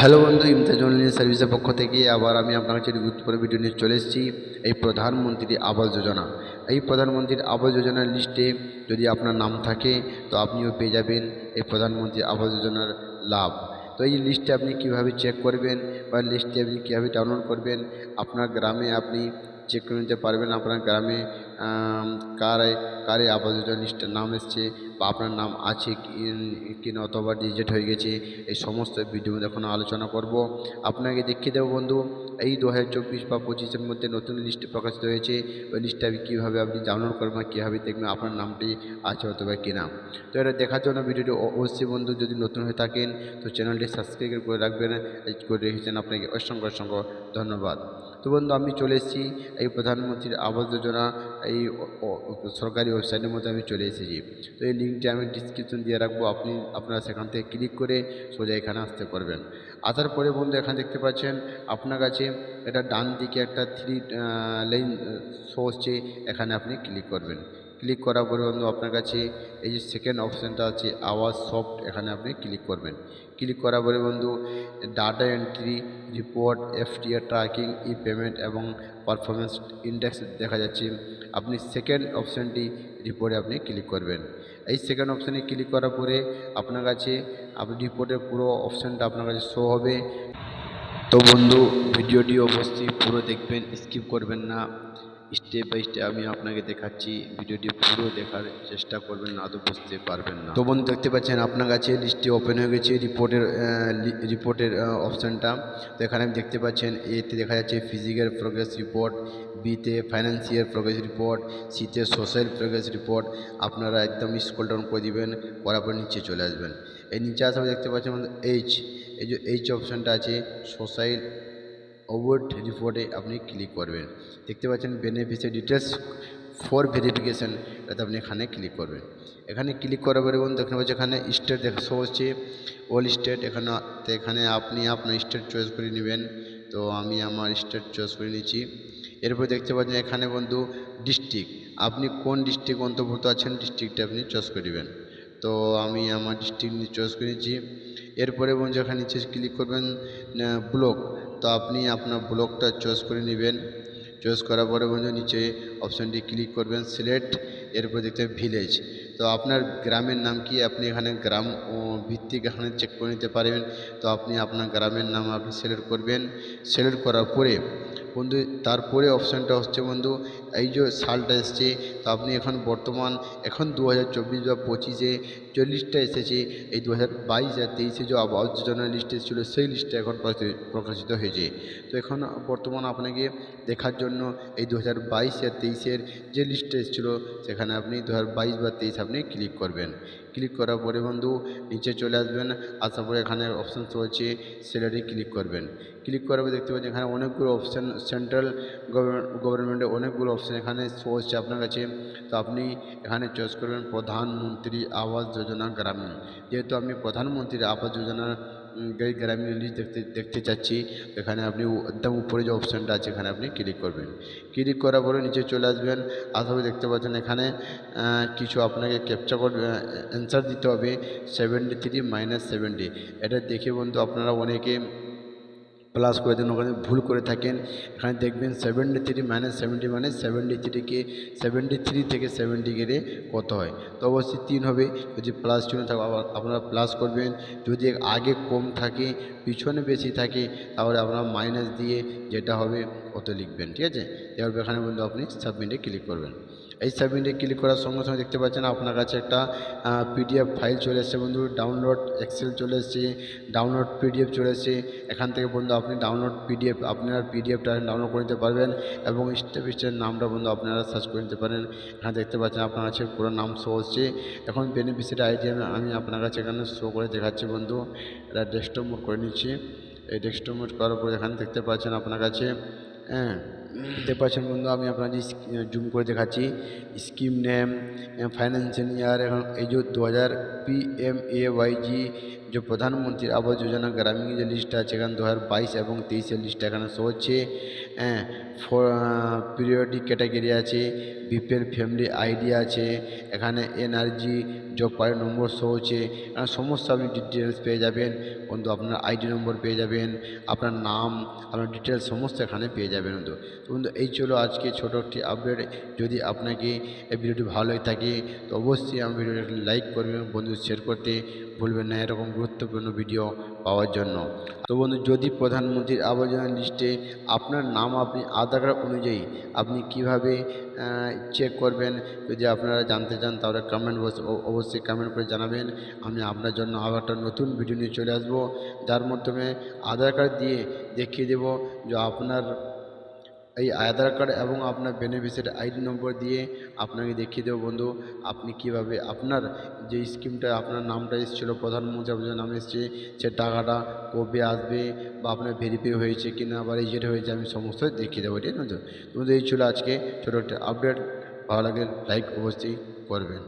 Hello বন্ধু Imtaz online সার্ভিসের পক্ষ থেকে আবার আমি আপনার কাছে গুরুত্বপূর্ণ ভিডিও নিয়ে চলে এসেছি, এই প্রধানমন্ত্রী আবাস যোজনা। এই প্রধানমন্ত্রীর আবাস যোজনার লিস্টে যদি আপনার নাম থাকে, তো আপনিও পেয়ে যাবেন এই প্রধানমন্ত্রী আবাস যোজনার লাভ। তো এই লিস্টে আপনি কীভাবে চেক করবেন বা লিস্টে আপনি কীভাবে ডাউনলোড করবেন, আপনার গ্রামে আপনি চেক করে নিতে পারবেন, আপনার গ্রামে কার কার যোজনা লিস্টের নাম এসছে বা আপনার নাম আছে কি কি না অথবা ডিজিট হয়ে গেছে, এই সমস্ত ভিডিও মধ্যে এখন আলোচনা করব। আপনাকে দেখিয়ে দেবো বন্ধু, এই দু হাজার চব্বিশ বা পঁচিশের মধ্যে নতুন লিস্ট প্রকাশিত হয়েছে, ওই লিস্টটা কীভাবে আপনি ডাউনলোড করবেন কীভাবে দেখবেন, আপনার নামটি আছে অথবা কিনা। তো এটা দেখার জন্য ভিডিওটি অবশ্যই বন্ধু, যদি নতুন হয়ে থাকেন, তো চ্যানেলটি সাবস্ক্রাইব করে রাখবেন করে রেখেছেন আপনাকে অসংখ্য অসংখ্য ধন্যবাদ। তো বন্ধু, আমি চলে এসেছি এই প্রধানমন্ত্রীর আবাস যোজনা এই সরকারি ওয়েবসাইটের মধ্যে আমি চলে এসেছি। তো এই লিঙ্কটি আমি ডিসক্রিপশন দিয়ে রাখব, আপনি আপনারা সেখান থেকে ক্লিক করে সোজা এখানে আসতে পারবেন। আসার পরে বন্ধু, এখানে দেখতে পাচ্ছেন, আপনার কাছে এটা ডান দিকে একটা থ্রি লাইন শো হচ্ছে, এখানে আপনি ক্লিক করবেন। ক্লিক করার পরে বন্ধু, আপনার কাছে এই যে সেকেন্ড অপশানটা আছে, আওয়াজ সফট এখানে আপনি ক্লিক করবেন। ক্লিক করার পরে বন্ধু data entry report FTR tracking e payment এবং পারফরমেন্স ইন্ডেক্স দেখা যাচ্ছে। আপনি সেকেন্ড অপশানটি রিপোর্টে আপনি ক্লিক করবেন। এই সেকেন্ড অপশানে ক্লিক করার পরে আপনার কাছে, আপনি রিপোর্টের পুরো অপশানটা আপনার কাছে শো হবে। তো বন্ধু, ভিডিওটি অবশ্যই পুরো দেখবেন স্কিপ করবেন না। স্টেপ বাই স্টেপ আমি আপনাকে দেখাচ্ছি। ভিডিওটি পুরো দেখার চেষ্টা করবেন, না তো বুঝতে পারবেন না। তো বন্ধু, দেখতে পাচ্ছেন আপনার কাছে লিস্টটি ওপেন হয়ে গেছে রিপোর্টের রিপোর্টের অপশানটা তো এখানে আমি দেখতে পাচ্ছেন এতে দেখা যাচ্ছে ফিজিক্যাল প্রোগ্রেস রিপোর্ট বিতে ফাইন্যান্সিয়াল প্রোগ্রেস রিপোর্ট সিতে সোশ্যাল প্রোগ্রেস রিপোর্ট আপনারা একদম স্কুল ডাউন করে দিবেন, করার পর নিচে চলে আসবেন। এই নিচে আসার দেখতে পাচ্ছেন এইচ এই যে এইচ অপশানটা আছে সোশ্যাল অবর্ড রিপোর্টে আপনি ক্লিক করবেন। দেখতে পাচ্ছেন বেনিফিসিয়ারি ডিটেলস ফর ভেরিফিকেশান এটাতে আপনি এখানে ক্লিক করবেন। এখানে ক্লিক করার পরে বন্ধু দেখতে পাচ্ছেন এখানে স্টেট দেখা শো হচ্ছে, অল স্টেট এখানে এখানে আপনি আপনার স্টেট চয়েস করে নেবেন। তো আমি আমার স্টেট চয়েস করে নিচ্ছি। এরপর দেখতে পাচ্ছেন এখানে বন্ধু ডিস্ট্রিক্ট, আপনি কোন ডিস্ট্রিক্ট অন্তর্ভুক্ত আছেন ডিস্ট্রিক্টটা আপনি চয়েস করে নেবেন। তো আমি আমার ডিস্ট্রিক্ট চয়েস করে নিচ্ছি। এরপরে বন্ধু এখানে নিচে ক্লিক করবেন ব্লক। তো আপনি আপনার ব্লকটা চয়েস করে নেবেন। চয়েস করার পরে বন্ধু নিচে অপশানটি ক্লিক করবেন সিলেক্ট এরপর দেখতে ভিলেজ তো আপনার গ্রামের নাম কি? আপনি এখানে গ্রাম ভিত্তিক এখানে চেক করে নিতে পারবেন। তো আপনি আপনার গ্রামের নাম আপনি সিলেক্ট করবেন। সিলেক্ট করার পরে বন্ধু, তারপরে অপশানটা হচ্ছে বন্ধু এই যে সালটা এসছে, তো আপনি এখন বর্তমান, এখন দু হাজার চব্বিশ বা পঁচিশে যে লিস্টটা এসেছে, এই দু হাজার বাইশ আর তেইশে যে আবাস যোজনার লিস্ট এসেছিল, সেই লিস্টটা এখন প্রকাশিত হয়েছে। তো এখন বর্তমান আপনাকে দেখার জন্য এই দু হাজার বাইশ আর তেইশের যে লিস্টটা এসেছিল, সেখানে আপনি দু হাজার বাইশ বা তেইশ আপনি ক্লিক করবেন। ক্লিক করার পরে বন্ধু, নিচে চলে আসবেন, আসার পরে এখানে অপশান রয়েছে স্যালারি ক্লিক করবেন। ক্লিক করার পরে দেখতে পাচ্ছেন এখানে অনেকগুলো অপশান সেন্ট্রাল গভর্নমেন্টের অনেকগুলো অপশান এখানে শো আপনার কাছে, তো আপনি এখানে চয়েস করবেন প্রধানমন্ত্রী আবাস যোজনা গ্রামীণ যেহেতু আমি প্রধানমন্ত্রী আবাস যোজনার গ্রামীণ লিস্ট দেখতে দেখতে চাচ্ছি, এখানে আপনি একদম উপরে যে অপশানটা আছে, এখানে আপনি ক্লিক করবেন। ক্লিক করার পরে নিচে চলে আসবেন আসবে দেখতে পাচ্ছেন এখানে কিছু আপনাকে ক্যাপচা কোড অ্যান্সার দিতে হবে সেভেন্টি থ্রি মাইনাস সেভেন্টি এটা দেখে বন্ধু আপনারা অনেকে প্লাস করে দেন, ওখানে ভুল করে থাকেন। এখানে দেখবেন সেভেন্টি থ্রি মাইনাস সেভেন্টি মানে সেভেন্টি থ্রিকে সেভেন্টি থ্রি থেকে সেভেন্টি গেলে কত হয়? তো অবশ্যই তিন হবে। যদি প্লাস চিহ্ন থাকে আপনারা প্লাস করবেন। যদি আগে কম থাকে, পিছনে বেশি থাকে, তাহলে আপনারা মাইনাস দিয়ে যেটা হবে, অত লিখবেন, ঠিক আছে? এবার এখানে বন্ধু আপনি সাবমিটে ক্লিক করবেন। এই সাবমিটে ক্লিক করার সঙ্গে সঙ্গে দেখতে পাচ্ছেন আপনার কাছে একটা পিডিএফ ফাইল চলে এসেছে বন্ধু। ডাউনলোড এক্সেল চলে এসেছে ডাউনলোড পিডিএফ চলে এসেছে। এখান থেকে বন্ধু আপনি ডাউনলোড পিডিএফ আপনার পিডিএফটা ডাউনলোড করে নিতে পারবেন এবং স্টেপ স্টেপ নামটা বন্ধু আপনারা সার্চ করে নিতে পারেন। এখানে দেখতে পাচ্ছেন আপনার কাছে পুরো নাম শো হচ্ছে এখন বেনিফিসিয়ারি আইডি আমি আমি আপনার কাছে এখানে শো করে দেখাচ্ছি বন্ধু। এটা ডেস্কটপ মোড করে নিচ্ছি। এই ডেস্কটপ মোড করার পর এখানে দেখতে পাচ্ছেন আপনার কাছে হ্যাঁ। দেখতে পাচ্ছেন বন্ধু, আমি আপনাকে জুম করে দেখাচ্ছি। স্কিম নেম ফাইন্যান্সিয়াল ইয়ার, এখন এই যে দু হাজার P, M, A, Y, G যে প্রধানমন্ত্রী আবাস যোজনা গ্রামীণ যে লিস্টটা আছে এখানে দু হাজার বাইশ এবং তেইশের লিস্টটা এখানে শো হচ্ছে। হ্যাঁ পিরিয়ডিক ক্যাটাগরি আছে বিপিএল ফ্যামিলি আইডি আছে, এখানে NRG job card number show হচ্ছে। এখানে সমস্ত আপনি ডিটেলস পেয়ে যাবেন। বন্ধু, আপনার আইডি নম্বর পেয়ে যাবেন, আপনার নাম, আপনার ডিটেলস সমস্ত এখানে পেয়ে যাবেন বন্ধু। তো বন্ধু, এই চলো আজকে ছোটো একটি আপডেট যদি আপনাকে এই ভিডিওটি ভালো থাকে, তো অবশ্যই আমার ভিডিওটি লাইক করবেন বন্ধু শেয়ার করতে ভুলবেন না। এরকম গুরুত্বপূর্ণ ভিডিও পাওয়ার জন্য। তো বন্ধু, যদি প্রধানমন্ত্রীর আবাস যোজনা লিস্টে আপনার নাম আপনি আধার কার্ড অনুযায়ী আপনি কীভাবে চেক করবেন, যদি আপনারা জানতে চান তাহলে কমেন্ট বক্স অবশ্যই কমেন্ট করে জানাবেন। আমি আপনার জন্য আবার একটা নতুন ভিডিও নিয়ে চলে আসব। যার মাধ্যমে আধার কার্ড দিয়ে দেখিয়ে দেব যে আপনার এই আধার কার্ড এবং আপনার বেনিফিশিয়ারি আইডি নম্বর দিয়ে আপনাকে দেখিয়ে দেবো বন্ধু। আপনি কীভাবে আপনার যে স্কিমটা, আপনার নামটা এসেছিল প্রধানমন্ত্রী আপনার নাম এসছে, সে টাকাটা কবে আসবে বা আপনার ভেরিফাই হয়েছে কি না বা রিজেক্ট হয়েছে, আমি সমস্ত দেখিয়ে দেবো, ঠিক আছে? বন্ধু, এই ছিল আজকে ছোটো একটা আপডেট ভালো লাগে লাইক অবশ্যই করবেন।